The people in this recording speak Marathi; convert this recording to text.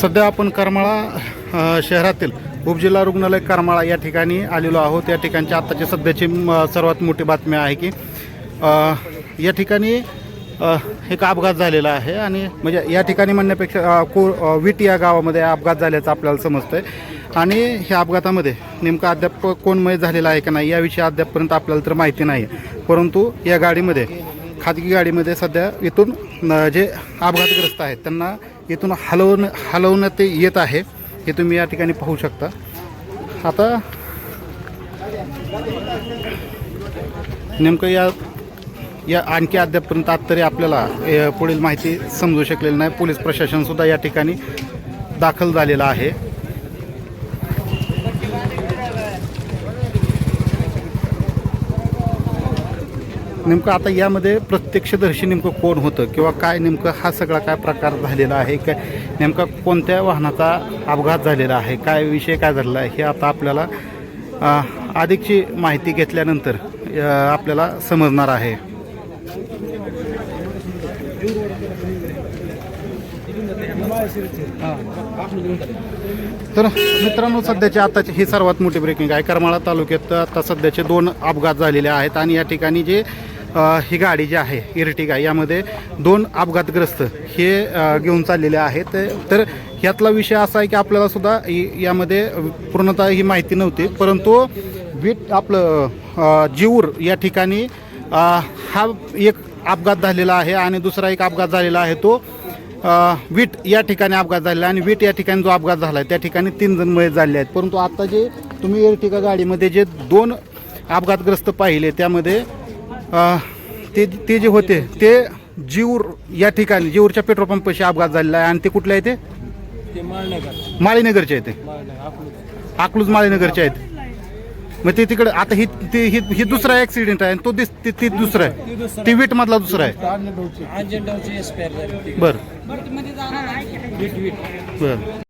सध्या आपण करमाळा शहरातील उपजिल्हा रुग्णालय करमाळा या ठिकाणी आलेलो आहोत. या ठिकाणची आत्ताची सध्याची सर्वात मोठी बातमी आहे की या ठिकाणी एक अपघात झालेला आहे आणि म्हणजे या ठिकाणी म्हणण्यापेक्षा को विट या गावामध्ये अपघात झाल्याचं आपल्याला समजतं आहे आणि ह्या अपघातामध्ये नेमका अद्याप कोण मय झालेला आहे का नाही याविषयी अद्यापपर्यंत आपल्याला तर माहिती नाही. परंतु या गाडीमध्ये खाजगी गाडीमध्ये सध्या इथून जे अपघातग्रस्त आहेत त्यांना इथून हलवण हलवण्यात येत आहे. हे तुम्ही या ठिकाणी पाहू शकता. आता नेमकं या या आणखी अद्यापपर्यंत आत तरी आपल्याला पुढील माहिती समजू शकलेली नाही. पोलीस प्रशासनसुद्धा या ठिकाणी दाखल झालेलं आहे. नेमकं आता यामध्ये प्रत्यक्षदर्शी नेमकं कोण होतं किंवा काय नेमकं हा सगळा काय प्रकार झालेला आहे? काय नेमका कोणत्या वाहनाचा अपघात झालेला आहे? काय विषय काय झालेला आहे? हे आता आपल्याला अधिकची माहिती घेतल्यानंतर आपल्याला समजणार आहे. तर मित्रांनो सध्याची आताची ही सर्वात मोठी ब्रेकिंग आहे. करमाळा तालुक्यात आता सध्याचे दोन अपघात झालेले आहेत आणि या ठिकाणी जे ही गाडी जी आहे इर्टिगा यामध्ये दोन अपघातग्रस्त हे घेऊन चाललेले आहेत. तर ह्यातला विषय असा आहे की आपल्याला सुद्धा इ- यामध्ये पूर्णतः ही माहिती नव्हती परंतु वीट आपलं अ, जीऊर या ठिकाणी हा एक अपघात झालेला आहे आणि दुसरा एक अपघात झालेला आहे तो वीट या ठिकाणी अपघात झालेला आहे आणि वीट या ठिकाणी जो अपघात झाला आहे त्या ठिकाणी तीन जण मयत झाले आहेत. परंतु आता जे तुम्ही एर्टिका गाडीमध्ये जे दोन अपघातग्रस्त पाहिले त्यामध्ये ते ते जे होते ते जीवर या ठिकाणी जीवरच्या पेट्रोल पंपाशी अपघात झालेला आहे. आणि ते कुठले आहे ते? ते माळनगर. माळीनगरचे आहे ते. माळनगर अकलूज. अकलूज माळीनगरचे आहेत. मग ते तिकडे आता ही ती ही ही दुसरा ॲक्सिडेंट आहे आणि तो दिस ती दुसरा आहे. ती वीट मधला दुसरा आहे. बरं. बरं.